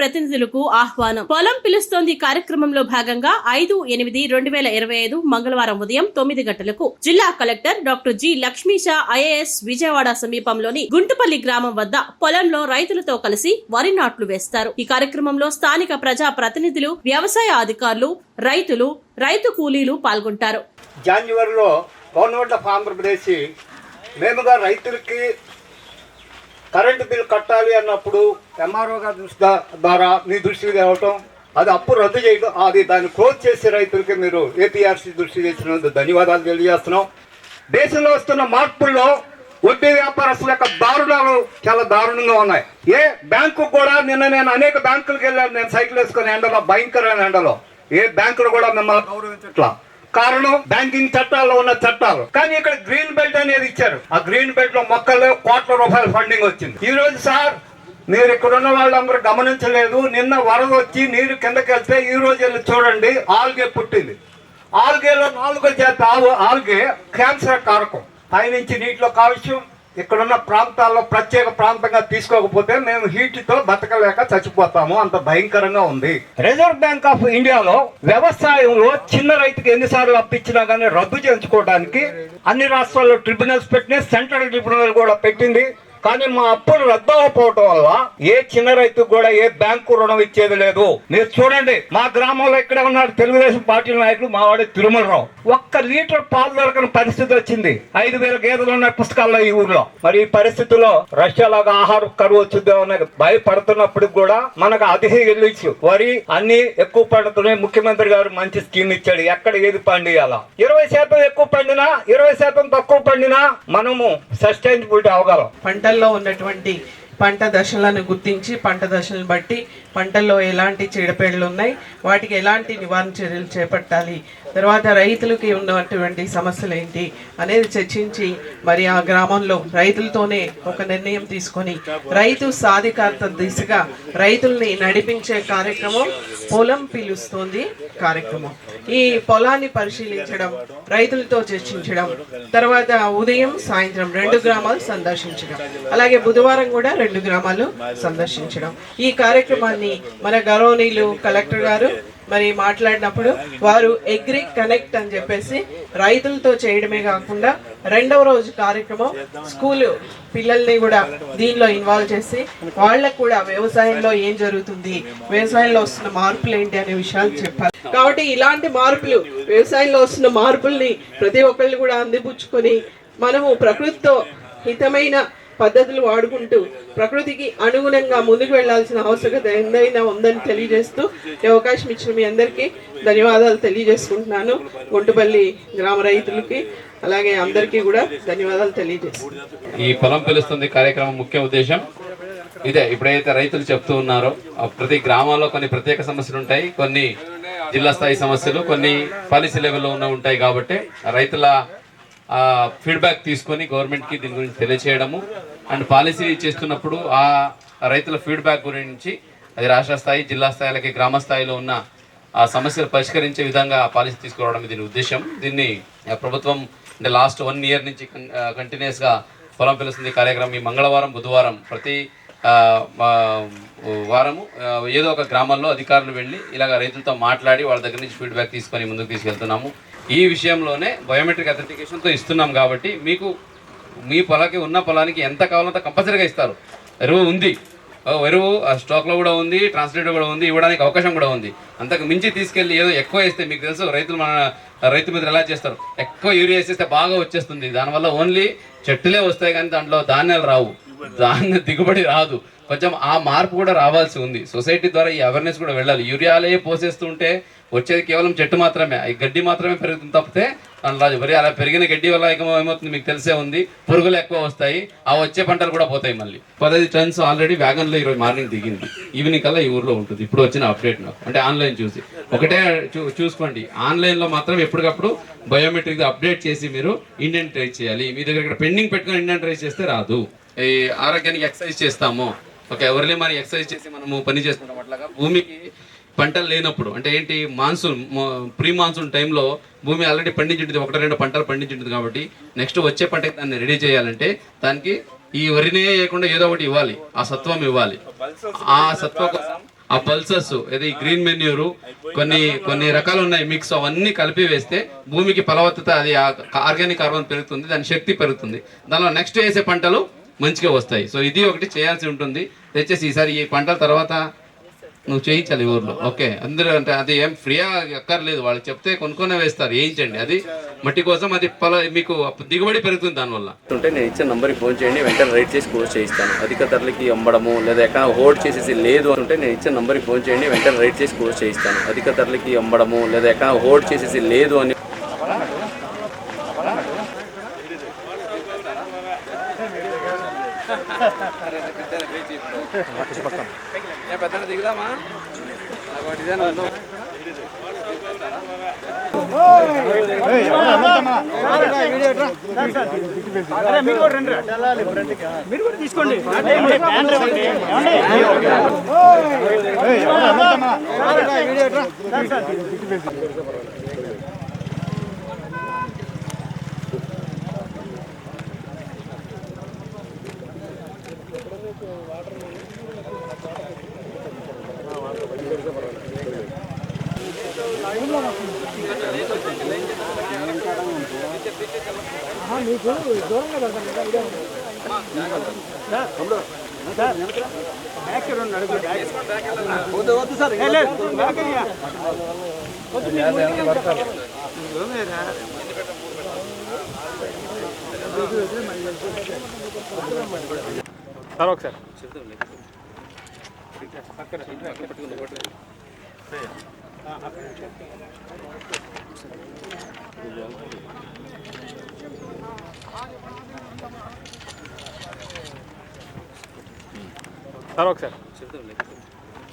ప్రతినిధులకు ఆహ్వానం. పొలం పిలుస్తోంది కార్యక్రమంలో భాగంగా ఐదు ఎనిమిది రెండు వేల ఇరవై ఐదు మంగళవారం ఉదయం తొమ్మిది గంటలకు జిల్లా collector doctor G Lakshmisha IAS Vijayawada సమీపంలోని గుంటుపల్లి గ్రామం వద్ద పొలంలో రైతులతో కలిసి వరి నాట్లు వేస్తారు. ఈ కార్యక్రమంలో స్థానిక ప్రజా ప్రతినిధులు వ్యవసాయ అధికారులు రైతులు రైతు కూలీలు పాల్గొంటారు. జాన్యువరిలో గవర్నమెంట్ ఆఫ్ ఆంధ్రప్రదేశ్ మేముగా రైతులకి కరెంటు బిల్ కట్టాలి అన్నప్పుడు ఎంఆర్ఓ గారి దృష్టి ద్వారా మీ దృష్టికి తేవటం అది అప్పు రద్దు చేయడం అది దాన్ని క్లోజ్ చేసే రైతులకి మీరు ఏపీఆర్సీ దృష్టి తెచ్చినందుకు ధన్యవాదాలు తెలియజేస్తున్నాం. దేశంలో వస్తున్న మార్పుల్లో వడ్డీ వ్యాపారస్తుల యొక్క దారుణాలు చాలా దారుణంగా ఉన్నాయి. ఏ బ్యాంకు కూడా నిన్న నేను అనేక బ్యాంకులకు వెళ్ళాను నేను సైకిల్ వేసుకుని ఎండలో భయంకరమైన ఎండలో. ఏ బ్యాంకులు కూడా మిమ్మల్ని గౌరవించట్లా. కారణం బ్యాంకింగ్ చట్టాల్లో ఉన్న చట్టాలు. కానీ ఇక్కడ గ్రీన్ బెల్ట్ అనేది ఇచ్చారు. ఆ గ్రీన్ బెల్ట్లో మొక్కలు కోట్ల రూపాయల ఫండింగ్ వచ్చింది. ఈ రోజు సార్ మీరు ఇక్కడ ఉన్న వాళ్ళందరూ గమనించలేదు. నిన్న వరద వచ్చి నీరు కిందకి వెళ్తే ఈ రోజు వెళ్ళి చూడండి ఆల్గే పుట్టింది. ఆల్గేలో నాలుగో జాతి ఆవు ఆల్గే క్యాన్సర్ కారకం. పైనుంచి నీటిలో కాలుష్యం ఇక్కడున్న ప్రాంతాల్లో ప్రత్యేక ప్రాంతంగా తీసుకోకపోతే మేము హీట్తో బతకలేక చచ్చిపోతాము. అంత భయంకరంగా ఉంది. రిజర్వ్ బ్యాంక్ ఆఫ్ ఇండియాలో వ్యవసాయంలో చిన్న రైతుకి ఎన్నిసార్లు అప్పించినా కానీ రద్దు చేయించుకోవడానికి అన్ని రాష్ట్రాల్లో ట్రిబ్యునల్స్ పెట్టినాయి. సెంట్రల్ ట్రిబ్యునల్ కూడా పెట్టింది. కానీ మా అప్పులు రద్దు అవ్వకపోవటం వల్ల ఏ చిన్న రైతుకు కూడా ఏ బ్యాంకు రుణం ఇచ్చేది లేదు. మీరు చూడండి మా గ్రామంలో ఇక్కడ ఉన్నారు తెలుగుదేశం పార్టీ నాయకులు మావాడి తిరుమల తిరుమలరావు. ఒక్క లీటర్ పాలు దొరకని పరిస్థితి వచ్చింది. ఐదు వేల గేదెలు ఉన్న పుస్తకాల్లో ఈ ఊర్లో. మరి ఈ పరిస్థితుల్లో రష్యాలాగా ఆహారం కరువు వచ్చిందో అని భయపడుతున్నప్పుడు కూడా మనకు అతిథి గెలిచి వరి అన్ని ఎక్కువ పండుతున్నాయి ముఖ్యమంత్రి గారు మంచి స్కీమ్ ఇచ్చాడు. ఎక్కడ ఏది పండియాలా? ఇరవై శాతం ఎక్కువ పండినా ఇరవై శాతం తక్కువ పండినా మనము సస్టైనబిలిటీ అవగలం పంటల్లో ఉన్నటువంటి పంట దశలను గుర్తించి పంట దశలను బట్టి పంటల్లో ఎలాంటి చీడపీడలు ఉన్నాయి వాటికి ఎలాంటి నివారణ చర్యలు చేపట్టాలి తర్వాత రైతులకి ఉన్నటువంటి సమస్యలు ఏంటి అనేది చర్చించి మరి ఆ గ్రామంలో రైతులతోనే ఒక నిర్ణయం తీసుకొని రైతు సాధికారత దిశగా రైతుల్ని నడిపించే కార్యక్రమం పొలం పిలుస్తుంది కార్యక్రమం. ఈ పొలాన్ని పరిశీలించడం రైతులతో చర్చించడం తర్వాత ఉదయం సాయంత్రం రెండు గ్రామాలు సందర్శించడం అలాగే బుధవారం కూడా రెండు గ్రామాలు సందర్శించడం. ఈ కార్యక్రమాన్ని మన గౌరవనీయులు కలెక్టర్ గారు మరి మాట్లాడినప్పుడు వారు అగ్రి కనెక్ట్ అని చెప్పేసి రైతులతో చేయడమే కాకుండా రెండవ రోజు కార్యక్రమం స్కూల్ పిల్లల్ని కూడా దీనిలో ఇన్వాల్వ్ చేసి వాళ్ళకు కూడా వ్యవసాయంలో ఏం జరుగుతుంది వ్యవసాయంలో వస్తున్న మార్పులు ఏంటి అనే విషయాలు చెప్పాలి. కాబట్టి ఇలాంటి మార్పులు వ్యవసాయంలో వస్తున్న మార్పుల్ని ప్రతి ఒక్కళ్ళు కూడా అందిపుచ్చుకొని మనము ప్రకృతితో హితమైన పద్ధతులు వాడుకుంటూ ప్రకృతికి అనుగుణంగా ముందుకు వెళ్ళాల్సిన ఆవశ్యకత ఎంతైనా ఉందని తెలియజేస్తూ ఈ అవకాశం ఇచ్చిన మీ అందరికీ ధన్యవాదాలు తెలియజేసుకుంటున్నాను. గుంటుపల్లి గ్రామ రైతులకి అలాగే అందరికీ కూడా ధన్యవాదాలు తెలియజేస్తున్నాను. ఈ పొలం పిలుస్తుంది కార్యక్రమం ముఖ్య ఉద్దేశం. ఇదే ఇప్పుడైతే రైతులు చెప్తూ ఉన్నారో ప్రతి గ్రామాల్లో కొన్ని ప్రత్యేక సమస్యలు ఉంటాయి కొన్ని జిల్లా స్థాయి సమస్యలు కొన్ని పాలసీ లెవెల్లో ఉన్న ఉంటాయి కాబట్టి రైతుల ఫీడ్బ్యాక్ తీసుకొని గవర్నమెంట్కి దీని గురించి తెలియచేయడము. అండ్ పాలసీ చేస్తున్నప్పుడు ఆ రైతుల ఫీడ్బ్యాక్ గురించి అది రాష్ట్ర స్థాయి జిల్లా స్థాయిలకి గ్రామ స్థాయిలో ఉన్న ఆ సమస్యలు పరిష్కరించే విధంగా ఆ పాలసీ తీసుకురావడం దీని ఉద్దేశం. దీన్ని ప్రభుత్వం అంటే లాస్ట్ వన్ ఇయర్ నుంచి కంటిన్యూస్గా పొలం పిలుస్తుంది కార్యక్రమం. ఈ మంగళవారం బుధవారం ప్రతి వారము ఏదో ఒక గ్రామంలో అధికారులు వెళ్ళి ఇలాగ రైతులతో మాట్లాడి వాళ్ళ దగ్గర నుంచి ఫీడ్బ్యాక్ తీసుకొని ముందుకు తీసుకెళ్తున్నాము. ఈ విషయంలోనే బయోమెట్రిక్ అథెంటికేషన్తో ఇస్తున్నాం కాబట్టి మీకు మీ పొలానికి ఉన్న పొలానికి ఎంత కావాలో అంత కంపల్సరీగా ఇస్తారు. ఎరువు ఉంది. ఎరువు ఆ స్టాక్లో కూడా ఉంది ట్రాన్స్లేటర్ కూడా ఉంది ఇవ్వడానికి అవకాశం కూడా ఉంది. అంతకు మించి తీసుకెళ్ళి ఏదో ఎక్కువ వేస్తే మీకు తెలుసు రైతులు మన రైతు మీద ఎలా చేస్తారు. ఎక్కువ యూరియా వేసేస్తే బాగా వచ్చేస్తుంది. దానివల్ల ఓన్లీ చెట్టులే వస్తాయి కానీ దాంట్లో ధాన్యాలు రావు. ధాన్య దిగుబడి రాదు. కొంచెం ఆ మార్పు కూడా రావాల్సి ఉంది. సొసైటీ ద్వారా ఈ అవేర్నెస్ కూడా వెళ్ళాలి. యూరియాలే పోసేస్తుంటే వచ్చేది కేవలం చెట్టు మాత్రమే. ఈ గడ్డి మాత్రమే పెరుగుతుంది తప్పితే రాజు మరి అలా పెరిగిన గడ్డి వల్ల ఏమవుతుంది మీకు తెలిసే ఉంది. పురుగులు ఎక్కువ వస్తాయి. ఆ వచ్చే పంటలు కూడా పోతాయి మళ్ళీ. పదహైదు టన్స్ ఆల్రెడీ వ్యాగన్లో ఈరోజు మార్నింగ్ దిగింది. ఈవినింగ్ కల్లా ఈ ఊర్లో ఉంటుంది. ఇప్పుడు వచ్చిన అప్డేట్ నాకు అంటే ఆన్లైన్ చూసి. ఒకటే చూ చూసుకోండి. ఆన్లైన్లో మాత్రం ఎప్పటికప్పుడు బయోమెట్రిక్ అప్డేట్ చేసి మీరు ఇండియన్ ట్రైస్ చేయాలి. మీ దగ్గర ఇక్కడ పెండింగ్ పెట్టుకుని ఇండియన్ ట్రైస్ చేస్తే రాదు. ఈ ఆరోగ్యానికి ఎక్సర్సైజ్ చేస్తాము. ఓకే ఎవర్లీ మరి ఎక్సర్సైజ్ చేసి మనము పని చేసుకుంటాం అట్లాగా భూమికి పంటలు లేనప్పుడు అంటే ఏంటి మాన్సూన్ ప్రీ మాన్సూన్ టైంలో భూమి ఆల్రెడీ పండించింది ఒకటి రెండు పంటలు పండించింది కాబట్టి నెక్స్ట్ వచ్చే పంటకి దాన్ని రెడీ చేయాలంటే దానికి ఈ వరినే వేయకుండా ఏదో ఒకటి ఇవ్వాలి ఆ సత్వం ఇవ్వాలి. ఆ సత్వ ఆ పల్సర్స్ ఇది గ్రీన్ మెన్యూరు కొన్ని కొన్ని రకాలు ఉన్నాయి మిక్స్ అవన్నీ కలిపి వేస్తే భూమికి ఫలవత్తత అది ఆర్గానిక్ కార్బన్ పెరుగుతుంది దాని శక్తి పెరుగుతుంది. దానిలో నెక్స్ట్ వేసే పంటలు మంచిగా వస్తాయి. సో ఇది ఒకటి చేయాల్సి ఉంటుంది. తెచ్చేసి ఈసారి ఈ పంటల తర్వాత నువ్వు చేయించాలి ఈ ఊర్లో. ఓకే. అందరూ అంటే అది ఏం ఫ్రీగా అక్కర్లేదు. వాళ్ళు చెప్తే కొనుక్కొనే వేస్తారు. వేయించండి అది మట్టి కోసం అది పల మీకు దిగుబడి పెరుగుతుంది దానివల్ల. ఉంటే నేను ఇచ్చిన నంబర్కి ఫోన్ చేయండి. వెంటనే రైట్ చేసి క్లోజ్ చేయిస్తాను. అధిక ధరలకి అమ్మడము లేదా ఎక్కడ హోల్డ్ చేసేసి లేదు అంటే నేను ఇచ్చిన నంబర్కి ఫోన్ చేయండి. వెంటనే రైట్ చేసి క్లోజ్ చేయిస్తాను. అధిక ధరలకి అమ్మడము లేదా ఎక్కడ హోల్డ్ చేసేసి లేదు అని పెద్ద దిగుదామా మీరు కూడా తీసుకోండి వీడియో మీకు దూరంగా పెడతాను కదా ఇదే వద్దు వద్దు సార్ సార్ ఒకసారి. పట్టుకుంది సార్ ఒకసారి.